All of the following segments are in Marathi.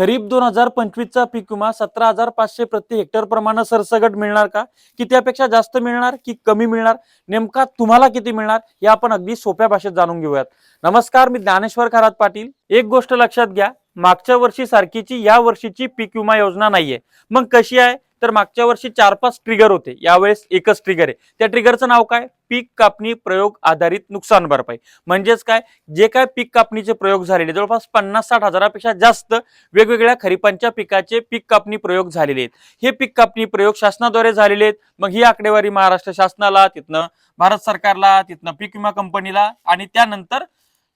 खरीप दोन हजार पंचवीसचा पीक विमा सतरा हजार पाचशे प्रति हेक्टर प्रमाणे सरसगट मिळणार का? की त्यापेक्षा जास्त मिळणार की कमी मिळणार? नेमका तुम्हाला किती मिळणार? हे आपण अगदी सोप्या भाषेत जाणून घेऊयात. नमस्कार मी ज्ञानेश्वर खरात पाटील. एक गोष्ट लक्षात घ्या मागच्या वर्षी सारखीची या वर्षीची पीक विमा योजना नाहीये. मग कशी आहे? तर मागच्या वर्षी चार पाच ट्रिगर होते. यावेळेस एकच ट्रिगर आहे. त्या ट्रिगरचं नाव काय? पीक कापणी प्रयोग आधारित नुकसान भरपाई. म्हणजेच काय? जे काय पीक कापणीचे प्रयोग झालेले जवळपास पन्नास साठ हजारापेक्षा जास्त वेगवेगळ्या खरीपांच्या पिकाचे पीक कापणी प्रयोग झालेले आहेत. हे पीक कापणी प्रयोग शासनाद्वारे झालेले आहेत. मग ही आकडेवारी महाराष्ट्र शासनाला तिथनं भारत सरकारला तिथनं पीक विमा कंपनीला आणि त्यानंतर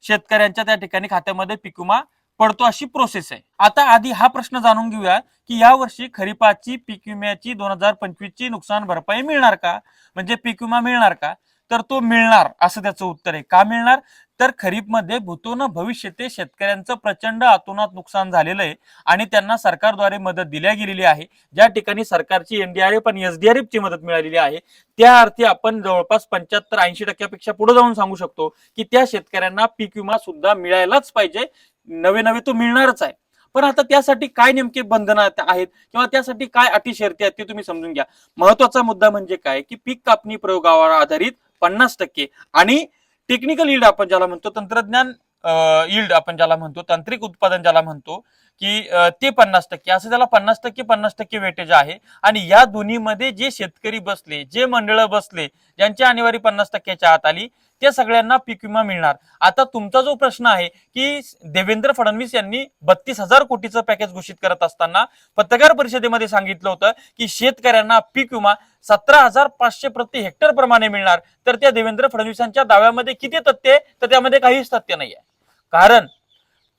शेतकऱ्यांच्या त्या ठिकाणी खात्यामध्ये पीक विमा पडतो अशी प्रोसेस आहे. आता आधी हा प्रश्न जाणून घेऊया की या वर्षी खरीपाची पीक विम्याची दोन हजार पंचवीस ची नुकसान भरपाई मिळणार का? म्हणजे पीक विमा मिळणार का? तर तो मिळणार असं त्याचं उत्तर आहे. का मिळणार? तर खरीपमध्ये भूतोन भविष्य ते शेतकऱ्यांचं प्रचंड अतोनात नुकसान झालेलं आहे आणि त्यांना सरकारद्वारे मदत दिल्या गेलेली आहे. ज्या ठिकाणी सरकारची एनडीआरएफ आणि एसडीआरएफ ची मदत मिळालेली आहे त्या अर्थी आपण जवळपास पंच्याहत्तर ऐंशी टक्क्यापेक्षा पुढे जाऊन सांगू शकतो की त्या शेतकऱ्यांना पीक विमा सुद्धा मिळायलाच पाहिजे. नवे नवे तो मिळणारच आहे. पण आता त्यासाठी काय नेमके बंधनं आहेत किंवा त्यासाठी काय अटी शर्ती आहेत ते तुम्ही समजून घ्या. महत्त्वाचा मुद्दा म्हणजे काय की पीक कापणी प्रयोगावर आधारित पन्नास टक्के आणि टेक्निकल यील्ड आपण ज्याला म्हणतो तंत्रज्ञान यील्ड आपण ज्याला म्हणतो तांत्रिक उत्पादन ज्याला म्हणतो की ते पन्नास टक्के. असं त्याला पन्नास टक्के पन्नास टक्के वेटेज आहे. आणि या दोन्हीमध्ये जे शेतकरी बसले जे मंडळ बसले ज्यांची आणीवारी पन्नास टक्क्याच्या आत आली त्या सगळ्यांना पीक विमा मिळणार. आता तुमचा जो प्रश्न आहे की देवेंद्र फडणवीस यांनी बत्तीस हजार कोटीचं पॅकेज घोषित करत असताना पत्रकार परिषदेमध्ये सांगितलं होतं की शेतकऱ्यांना पीक विमा सतरा हजार पाचशे प्रति हेक्टर प्रमाणे मिळणार. तर त्या देवेंद्र फडणवीसांच्या दाव्यामध्ये किती तथ्य आहे? तर त्यामध्ये काहीच तथ्य नाही आहे कारण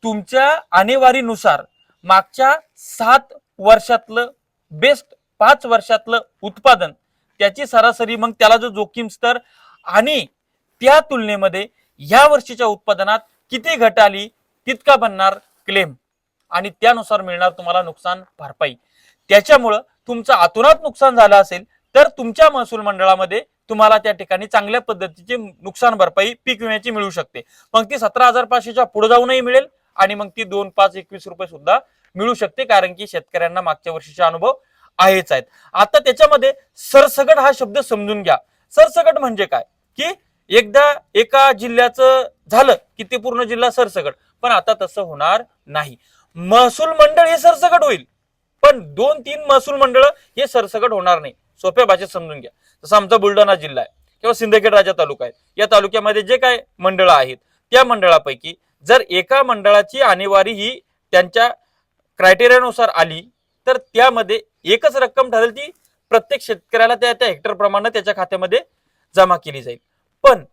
तुमच्या आणेवारीनुसार मागच्या सात वर्षातलं बेस्ट पाच वर्षातलं उत्पादन त्याची सरासरी मग त्याला जो जोखीम स्तर आणि त्या तुलनेमध्ये या वर्षीच्या उत्पादनात किती घट आली तितका बनणार क्लेम आणि त्यानुसार मिळणार तुम्हाला नुकसान भरपाई. त्याच्यामुळं तुमचं आतुरात नुकसान झालं असेल तर तुमच्या महसूल मंडळामध्ये तुम्हाला त्या ठिकाणी चांगल्या पद्धतीची नुकसान भरपाई पीक विम्याची मिळू शकते. मग ती सतरा हजार पाचशेच्या पुढे जाऊनही मिळेल आणि मग ती दोन पाच एकवीस रुपये सुद्धा मिळू शकते कारण की शेतकऱ्यांना मागच्या वर्षीचा अनुभव आहेच आहेत. आता त्याच्यामध्ये सरसगट हा शब्द समजून घ्या. सरसगट म्हणजे काय? की एकदा एका जिल्ह्याचं झालं की ते पूर्ण जिल्हा सरसगट. पण आता तसं होणार नाही. महसूल मंडळ हे सरसगट होईल. पण दोन तीन महसूल मंडळ हे सरसगट होणार नाही. सोप्या भाषेत समजून घ्या. जसं आमचा बुलढाणा जिल्हा आहे किंवा सिंदखेड राजा तालुका आहे. या तालुक्यामध्ये जे काय मंडळ आहेत त्या मंडळापैकी जर एका मंडळाची आणेवारी ही त्यांच्या क्रायटेरियानुसार आली तर त्यामध्ये एकच रक्कम ठरेल ती प्रत्येक शेतकऱ्याला त्या त्या हेक्टरप्रमाणे त्याच्या खात्यामध्ये जमा केली जाईल. पण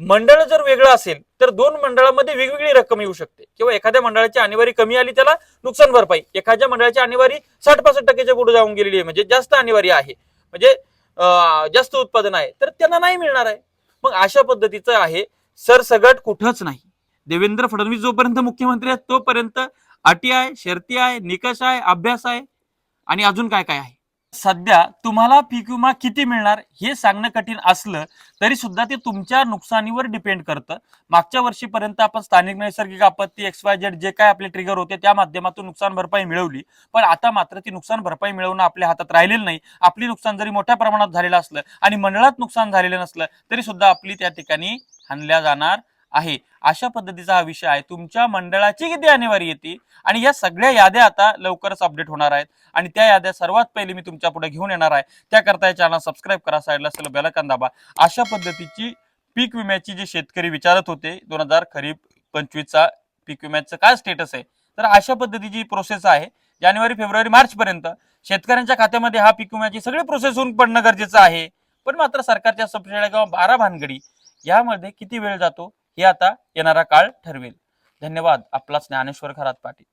मंडळ जर वेगळं असेल तर दोन मंडळामध्ये वेगवेगळी रक्कम येऊ शकते. किंवा एखाद्या मंडळाची आणेवारी कमी आली त्याला नुकसान भरपाई. एखाद्या मंडळाची आणेवारी साठ पासष्ट टक्क्याच्या पुढे जाऊन गेलेली आहे. म्हणजे जास्त आणेवारी आहे. म्हणजे जास्त उत्पादन आहे. तर त्यांना नाही मिळणार आहे. मग अशा पद्धतीचं आहे. सरसगट कुठंच नाही. देवेंद्र फडणवीस जोपर्यंत मुख्यमंत्री आहेत तोपर्यंत अटी आहे शर्ती आहे निकष आहे अभ्यास आहे. आणि अजून काय काय आहे? सध्या तुम्हाला पीक विमा किती मिळणार हे सांगणं कठीण असलं तरी सुद्धा ते तुमच्या नुकसानीवर डिपेंड करतं. मागच्या वर्षीपर्यंत आपण स्थानिक नैसर्गिक आपत्ती एक्स वाय जेड जे काय आपले ट्रिगर होते त्या माध्यमातून नुकसान भरपाई मिळवली. पण आता मात्र ती नुकसान भरपाई मिळवणं आपल्या हातात राहिलेलं नाही. आपली नुकसान जरी मोठ्या प्रमाणात झालेलं असलं आणि मंडळात नुकसान झालेलं नसलं तरी सुद्धा आपली त्या ठिकाणी हानल्या जाणार आहे. अशा पद्धतीचा हा विषय आहे. तुमच्या मंडळाची किती आणेवारी येते? आणि या सगळ्या याद्या आता लवकरच अपडेट होणार आहेत. आणि त्या याद्या सर्वात पहिले मी तुमच्यापुढे घेऊन येणार आहे. त्याकरता या चॅनल सबस्क्राईब करा. साईडला असलेलं बेलकन दाबा. अशा पद्धतीची पीक विम्याची जे शेतकरी विचारत होते दोन हजार खरीप पंचवीसचा पीक विम्याचं काय स्टेटस आहे? तर अशा पद्धतीची प्रोसेस आहे. जानेवारी फेब्रुवारी मार्च पर्यंत शेतकऱ्यांच्या खात्यामध्ये हा पीक विम्याची सगळी प्रोसेस होऊन पडणं गरजेचं आहे. पण मात्र सरकारच्या सबसिड्या किंवा बारा भानगडी यामध्ये किती वेळ जातो? हे आता येणारा काळ ठरवेल. धन्यवाद. आपलाच ज्ञानेश्वर खरात पाटील.